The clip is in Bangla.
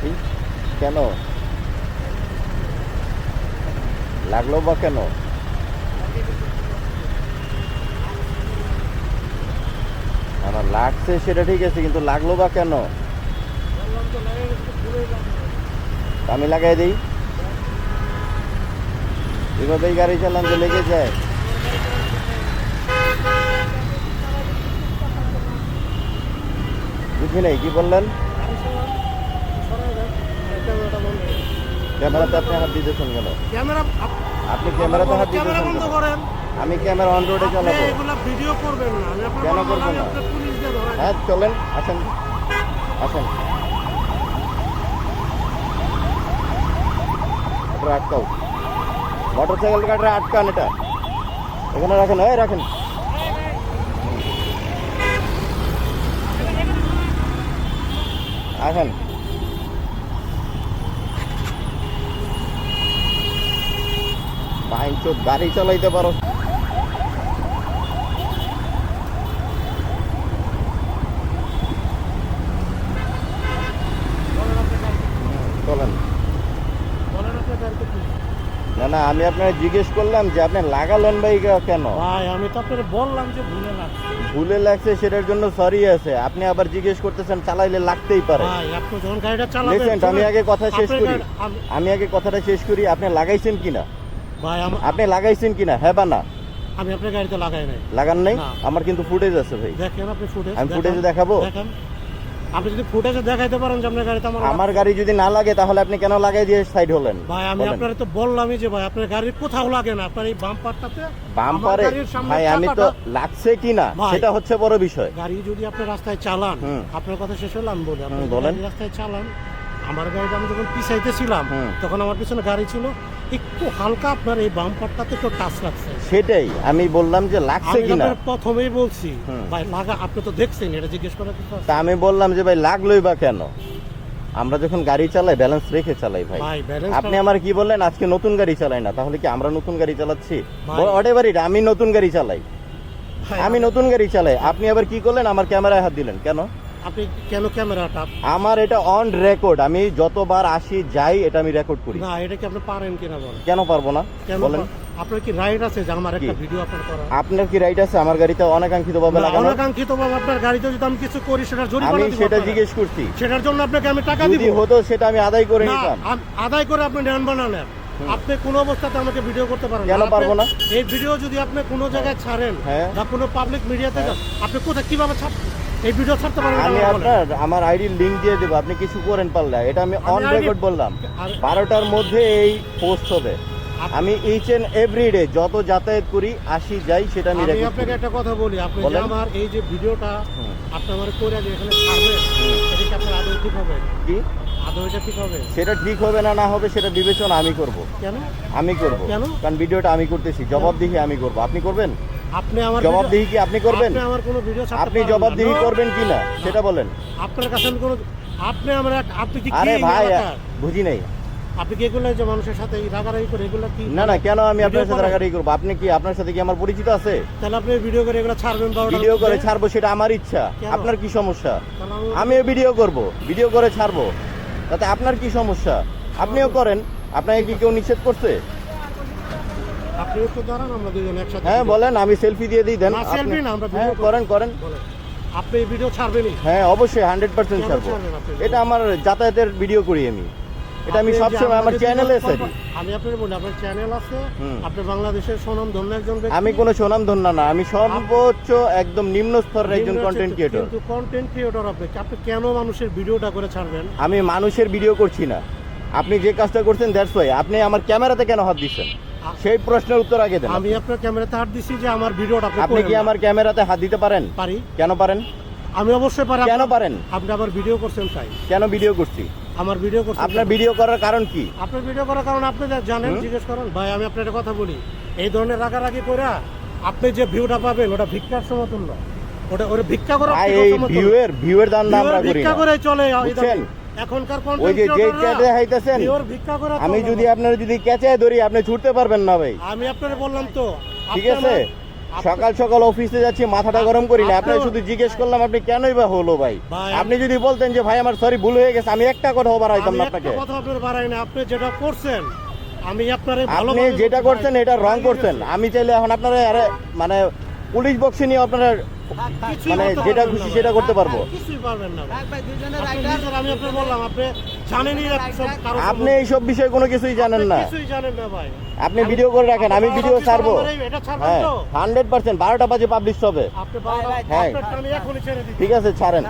কেন কেন? লাগল বা কেন? আমার লাগছে সেটা ঠিক আছে, কিন্তু লাগল বা কেন? আমি লাগাই দিই। এভাবেই গাড়ি চালান তো লেগে যায়। বুঝি নাই, কি বললেন? ক্যামেরাতে আপনি হাত দিতেছেন কেন ক্যামেরা আপনি ক্যামেরাতে হাত ক্যামেরা দিতেছেন বন্ধ করেন। আমি ক্যামেরা অন রোডে চালাবো। এগুলা ভিডিও করবেন না। আমি কেন বলব করব আমি না? হ্যাঁ চলেন আসেন। আসেন। আটকাও। মোটর সাইকেল গাড়িটা আটকান এটা। এখানে রাখেন এই রাখেন। আসেন। গাড়ি চালাইতে পারো। চলেন। আপনার না না আমি আপনাকে জিজ্ঞেস করলাম যে আপনি লাগালেন ভাই কেন? ভাই আমি তো আপনার বললাম যে ভুলে লাগছে। ভুলে লাগছে সেটার জন্য সরি আছে। আপনি আবার জিজ্ঞেস করতেছেন চালাইলে লাগতেই পারে। আমি আগে কথা শেষ করি। আমি আগে কথাটা শেষ করি আপনি লাগাইছেন কিনা? ভাই আপনি লাগাইছেন কিনা? হ্যাঁ বা না? আমি আপনার গাড়িতে লাগাই নাই। লাগান নাই? আমার কিন্তু ফুটেজ আছে ভাই। দেখেন আপনি ফুটেজ আমি ফুটেজে দেখাবো? দেখেন। আপনি যদি ফুটেজে দেখাইতে পারেন যে আপনার গাড়িতে আমার আমার গাড়ি যদি না লাগে তাহলে আপনি কেন লাগাই দিয়ে সাইড হলেন? ভাই আমি। আপনার তো বললামই যে ভাই আপনার গাড়ির কোথাও লাগে না। আপনার এই বাম্পারটাতে বাম্পারে? ভাই আমি তো লাগছে কিনা ভাই। সেটা হচ্ছে বড় বিষয়। গাড়ি যদি আপনি রাস্তায় চালান আপনার কথা শেষ হলো আমি বলি আপনি বলেন। রাস্তায় চালান আমার গাড়িটা আমি যখন পিছাইতেছিলাম। তখন আমার পিছনে গাড়ি ছিল। একটু হালকা আপনার এই বাম্পারটাতে একটু টাচ লাগছে। সেটাই আমি বললাম যে লাগছে কিনা? প্রথমেই বলছি ভাই লাগা আপনি তো দেখছেন এটা জিজ্ঞেস করার আছে? তা আমি বললাম যে ভাই লাগলোই বা কেন? আমরা যখন গাড়ি চালাই ব্যালেন্স রেখে চালাই ভাই। আপনি আমার কি বললেন? আজকে নতুন গাড়ি চালাই না তাহলে কি আমরা নতুন গাড়ি চালাচ্ছি। অটেভারি আমি নতুন গাড়ি চালাই। আমি নতুন গাড়ি চালাই। আপনি আবার কি করলেন? আমার ক্যামেরায় হাত দিলেন। কেন? আপনি কেন ক্যামেরাটা? আমার এটা অন রেকর্ড আমি যতবার আসি যাই এটা আমি রেকর্ড করি। না এটা কি আপনি পারেন কিনা বলেন? কেন পারব না? বলেন। আপনার কি রাইট আছে যে আমার একটা ভিডিও আপনার করা আপনার কি রাইট আছে? আমার গাড়িতে অনাকাঙ্ক্ষিত ভাবে লাগানো? অনাকাঙ্ক্ষিত ভাবে আপনার গাড়িতে যদি আমি কিছু করি আমি জরিমানা দিব সেটা জিজ্ঞেস করছি। সেটার জন্য আপনাকে আমি টাকা দিব। যদি হতো সেটা আমি আদায় করে নিতাম। আদায় করে আপনি নেন বা আপনি কোনো অবস্থাতে আমাকে ভিডিও করতে পারেন কেন পারব না? এই ভিডিও যদি আপনি কোনো জায়গায় ছাড়েন হ্যাঁ। বা কোনো পাবলিক মিডিয়াতে যান আপনি কোথায় কীভাবে ছাড় এই ভিডিও ছাড়তে পারেন আমি আপনার আমার আইডির লিংক দিয়ে দেবো আপনি কিছু করেন পারলে। এটা আমি অন রেকর্ড বললাম। বারোটার মধ্যে এই পোস্ট হবে। আমি ইচ এন্ড এভরি ডে যত যাতায়াত করি আসি যাই সেটা আমি আপনাকে একটা কথা বলি আপনি যে আমার এই যে ভিডিওটা আপনি আমার করে এখানে ছাড়বেন? এটা কি আপনার আদৌ ঠিক হবে? কি? আদৌ এটা ঠিক হবে? সেটা ঠিক হবে না না হবে সেটা বিবেচনা আমি করব। কেন? আমি করব। কেন? কারণ ভিডিওটা আমি করতেছি জবাবদিহি আমি করব। আপনি করবেন? আপনি আমার জবাবদিহি কি আপনি করবেন? আপনি আমার কোনো ভিডিও ছাড়তে আপনি জবাবদিহি করবেন কি না সেটা বলেন। আপনার কাছে আমি কোনো আপনি আমার আপনি কি আরে ভাই বুঝি নাই। আপনি কি এগুলো যে মানুষের সাথে রাগারাগি করে এগুলো কি না না কেন আমি আপনার সাথে? রাগারাগি করব? আপনি কি আপনার সাথে কি আমার পরিচিত আছে? তাহলে আপনি ভিডিও করে এগুলো ছাড়বেন ভিডিও করে ছাড়বো সেটা আমার ইচ্ছা। আপনার কি সমস্যা? আমি- আমিও ভিডিও করব। ভিডিও করে ছাড়বো। তাতে আপনার কি সমস্যা? আপনিও করেন। আপনাকে কি কেউ নিষেধ করছে? আপনি একটু দাঁড়ান আমরা দুজন একসাথে হ্যাঁ বলেন আমি সেলফি দিয়ে দিই দেন না, আপনি- না, আমরা হ্যাঁ করেন করেন। আপনি এই ভিডিও ছাড়বেনই? হ্যাঁ অবশ্যই হান্ড্রেড পার্সেন্ট ছাড়বো। এটা আমার যাতায়াতের ভিডিও করি আমি। এটা আমি সবসময় আমার চ্যানেলে সারি আমি আপনার বলি আপনার চ্যানেল আছে। আপনি বাংলাদেশের সুনাম ধন্য একজন আমি কোনো সুনাম ধন্য না আমি সর্বোচ্চ একদম নিম্ন স্তরের একজন কন্টেন্ট ক্রিয়েটর কিন্তু কন্টেন্ট ক্রিয়েটর আপনি। আপনি কেন মানুষের ভিডিওটা করে ছাড়বেন? আমি মানুষের ভিডিও করছি না। আপনি যে কাজটা করছেন দ্যাটস ওয়াই আপনি আমার ক্যামেরাতে কেন হাত দিচ্ছেন? সেই প্রশ্নের উত্তর আগে দেন আমি আপনার ক্যামেরাতে হাত দিছি যে আমার ভিডিওটা আপনি আপনি কি আমার ক্যামেরাতে হাত দিতে পারেন? পারি। কেন পারেন? আমি অবশ্যই পারি। কেন পারেন? আপনি আবার ভিডিও করছেন তাই। কেন ভিডিও করছি? আমার ভিডিও করছেন আপনার ভিডিও করার কারণ কি? আপনার ভিডিও করার কারণ আপনি জানেন জিজ্ঞেস করেন। ভাই আমি আপনার একটা কথা বলি। এই ধরনের রাগারাগি করে আপনি যে ভিউটা পাবেন ওটা ভিক্ষার সমতুল্য। ওটা ওটা ভিক্ষা সমতুল্য। ভিউয়ের ভিউয়ের দান Viewer আমরা করি ভিক্ষা করে চলে? এখনকার ওই যে যে content ক্যাটে হাইতেছেন। ভিক্ষা করে আমি যদি। আপনার যদি ক্যাচে ধরি আপনি ছুটতে পারবেন না ভাই। আমি আপনার বললাম তো ঠিক আছে? সকাল সকাল অফিসে যাচ্ছি মাথাটা গরম করি না। আপনি- শুধু জিজ্ঞেস করলাম আপনি কেনই বা হলো ভাই? আপনি যদি বলতেন যে ভাই আমার সরি ভুল হয়ে গেছে আমি একটা কথাও বাড়াইতাম না আপনাকে। কথা আপনার বাড়াই না। আপনি যেটা করছেন আমি আপনার আপনি যেটা করছেন এটা রং করছেন। আমি চাইলে এখন আপনারা আরে মানে পুলিশ বক্সে নিয়ে আপনারা মানে যেটা খুশি সেটা করতে পারব। কিছুই পারবেন না ভাই। ভাই ভাই দুজনের আপনি রাইডার নিজের- আমি আপনার বললাম আপনি জানেনই না সব এইসব বিষয়ে কোনো কিছুই জানেন না। কিছুই জানেন না ভাই। আপনি ভিডিও করে রাখেন আমি ভিডিও ছাড়বো। হ্যাঁ হান্ড্রেড পার্সেন্ট বারোটা বাজে পাবলিশ হবে। হ্যাঁ। আপনারটা আমি এখনই ছেড়ে দিচ্ছি। ঠিক আছে ছাড়েন।